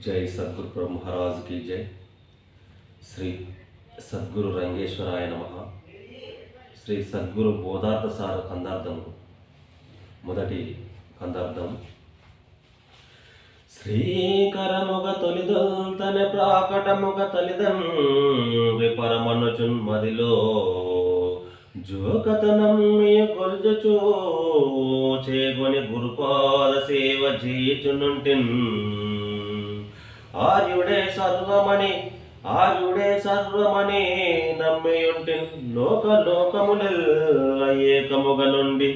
జై సద్గురు మహారాజుకి జై. శ్రీ సద్గురు రంగేశ్వరాయ నమ. శ్రీ సద్గురు బోధార్థ సార కందార్థము మొదటి కందార్థం. శ్రీకరముగ తొలిదొల్తన ప్రాకటముగ తొలిదం విపరమనుచున్ మదిలో జోకతనం కొల్జచో చేగొని గురుపాద సేవ చేయుచునుంటిన్ ఆర్యుడే సర్వమణి ఆర్యుడే సర్వమణి నమ్మియుంటి. లోక లోకములెల్ల నుండి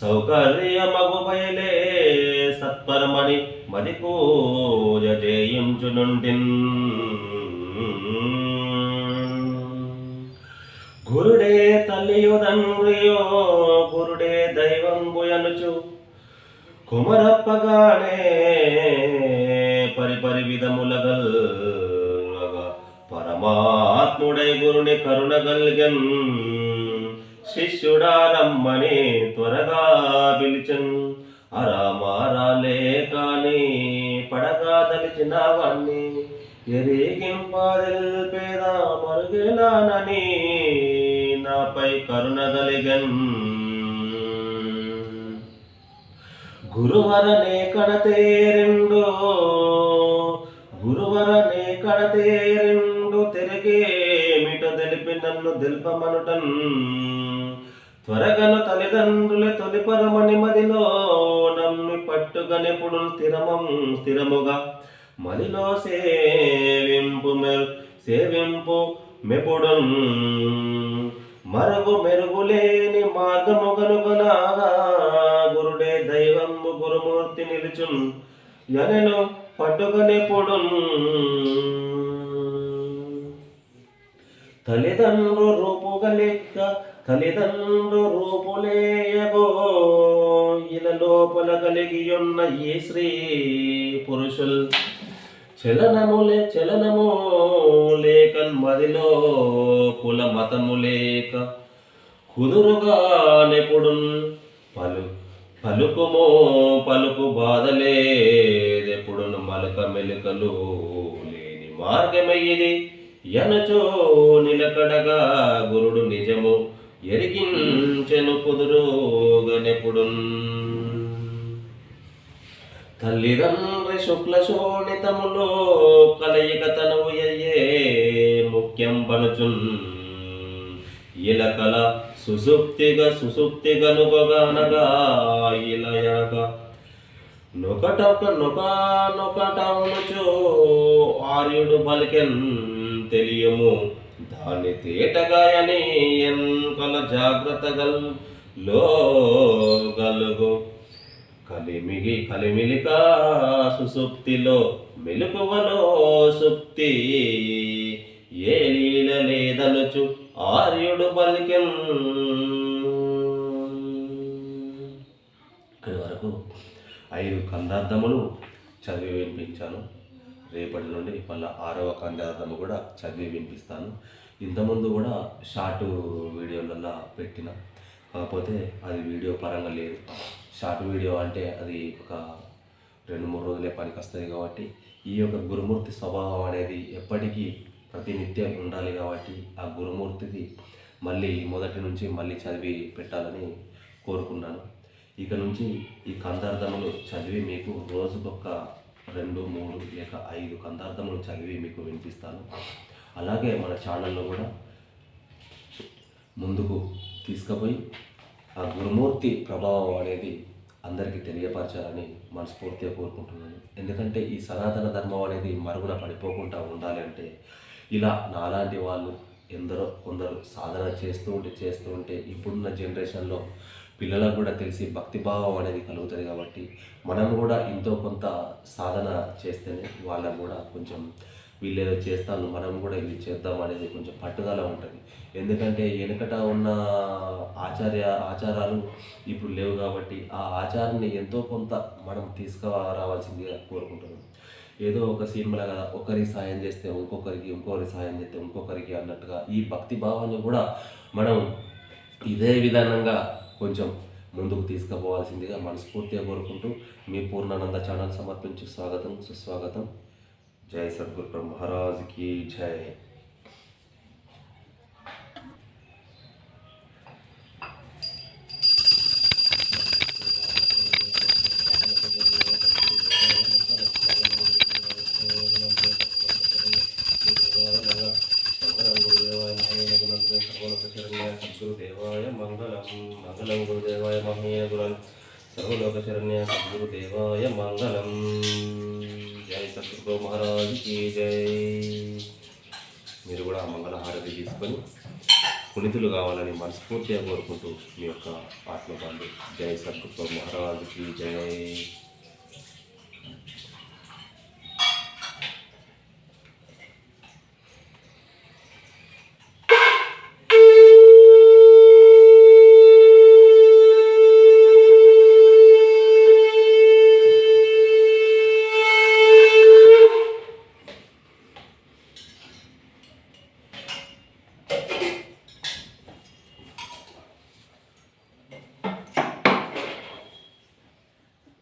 సౌకర్యమగు బయలే సత్పరమణి మరి పూజ చేయించునుంటిన్ గురుడే తల్లియు తండ్రియో గురుడే దైవం బుయనుచు కుమరప్పగానే పరిపరి పరమాత్ముడై గురుని కరుణ గల్గన్. శిష్యుడా రమ్మని త్వరగా పిలిచన్. అరామారాలే కాని పడగా తలిచిన వాణ్ణి ఎరిగింపాదిల్ మరుగెలానని నాపై కరుణ గలిగన్. గురువరనే కడతేరెండు గురువరనే కడతేరిండు తిరిగేమిట తెలిపి నన్ను దిల్పమనుటన్. త్వరగను తల్లిదండ్రుల తొలిపరమని మదిలో నమ్మి పట్టుగనెప్పుడు స్థిరమం స్థిరముగా. మదిలో సేవింపు సేవింపు మెపుడు మరుగు మెరుగులేని మార్గముగనుగనాగా గురుడే దైవంబు గురుమూర్తి నిలుచున్. యనెను పట్టుకనెప్పుడున్ తల్లిదండ్రు రూపుగలెక్క తల్లిదండ్రు రూపులేయగో ఇల లోపల కలిగి ఉన్న ఈ శ్రీ పురుషుల్ చలనములే చలనము లేక మదిలో కుల మతము లేక కుదురుగా నెప్పుడు పలు పలుకుమో పలుకు బాధలేదెప్పుడును మలక మెలుకలు లేని మార్గమయ్యేది ఎనచో నిలకడగా గురుడు నిజము ఎరిగించెను కుదురుగనెప్పుడున్. తల్లిదండ్రి శుక్ల శోణితములో కలయిక తనువు అయ్యే ముఖ్యం పనుచున్ ఇలకల సుసుప్తిగా సుసుప్తిగనుగనగా ఇలయగా. నొకటొక నొక నొకటముచు ఆర్యుడు బలికెన్ తెలియము. దాని తేటగాయని ఎన్కల జాగ్రత్త గల్లో గలుగు కలిమిగి కలిమిలిక సుసుప్తిలో మెలుకువలో సుప్తి ఏ లీల లేదనుచు. ఆర్యుడు పలికెన్ ఇక్కడి వరకు ఐదు కందార్థములు చదివి వినిపించాను. రేపటి నుండి మళ్ళీ ఆరవ కందార్థము కూడా చదివి వినిపిస్తాను. ఇంతకుముందు కూడా షార్ట్ వీడియోలలో పెట్టిన. కాకపోతే అది వీడియో పరంగా లేదు. షార్ట్ వీడియో అంటే అది ఒక రెండు మూడు రోజులే పనికి వస్తుంది కాబట్టి ఈ యొక్క గురుమూర్తి స్వభావం అనేది ఎప్పటికీ ప్రతినిత్యం ఉండాలి కాబట్టి ఆ గురుమూర్తికి మళ్ళీ మొదటి నుంచి మళ్ళీ చదివి పెట్టాలని కోరుకున్నాను. ఇక నుంచి ఈ కందార్థములు చదివి మీకు రోజుకొక రెండు మూడు లేక ఐదు కందార్థములు చదివి మీకు వినిపిస్తాను. అలాగే మన ఛానల్లో కూడా ముందుకు తీసుకుపోయి ఆ గురుమూర్తి ప్రభావం అనేది అందరికీ తెలియపరచాలని మనస్ఫూర్తిగా కోరుకుంటున్నాను. ఎందుకంటే ఈ సనాతన ధర్మం అనేది మరుగున పడిపోకుండా ఉండాలి అంటే ఇలా నాలాంటి వాళ్ళు ఎందరో కొందరు సాధన చేస్తూ ఉంటే చేస్తూ ఉంటే ఇప్పుడున్న జనరేషన్లో పిల్లలకు కూడా తెలిసి భక్తిభావం అనేది కలుగుతుంది కాబట్టి మనం కూడా ఎంతో కొంత సాధన చేస్తేనే వాళ్ళకు కూడా కొంచెం వీళ్ళేదో చేస్తాను మనం కూడా ఇది చేద్దాం అనేది కొంచెం పట్టుదల ఉంటుంది. ఎందుకంటే వెనుకట ఉన్న ఆచార్య ఆచారాలు ఇప్పుడు లేవు కాబట్టి ఆ ఆచారాన్ని ఎంతో కొంత మనం తీసుకురావాల్సిందిగా కోరుకుంటున్నాం. ఏదో ఒక సినిమాలో కదా ఒకరికి సాయం చేస్తే ఇంకొకరికి ఇంకొకరికి సాయం చేస్తే ఇంకొకరికి అన్నట్టుగా ఈ భక్తి భావాన్ని కూడా మనం ఇదే విధానంగా కొంచెం ముందుకు తీసుకుపోవాల్సిందిగా మనస్ఫూర్తిగా కోరుకుంటూ మీ పూర్ణానంద ఛానల్ సమర్పించి స్వాగతం సుస్వాగతం. జై సద్గురు మహారాజ్ జై సద్గురుదేవాయ మంగళం మంగళం గురుదేవాయ మహనీయ గురం సర్వలోక సద్గురుదేవాయ మంగళం. జై సద్గురు మహారాజు జై. మీరు కూడా మంగళహారతి తీసుకొని పునితులు కావాలని మనస్ఫూర్తిగా కోరుకుంటూ మీ యొక్క ఆత్మబాంధు. జై సద్గురు మహారాజు కి జై.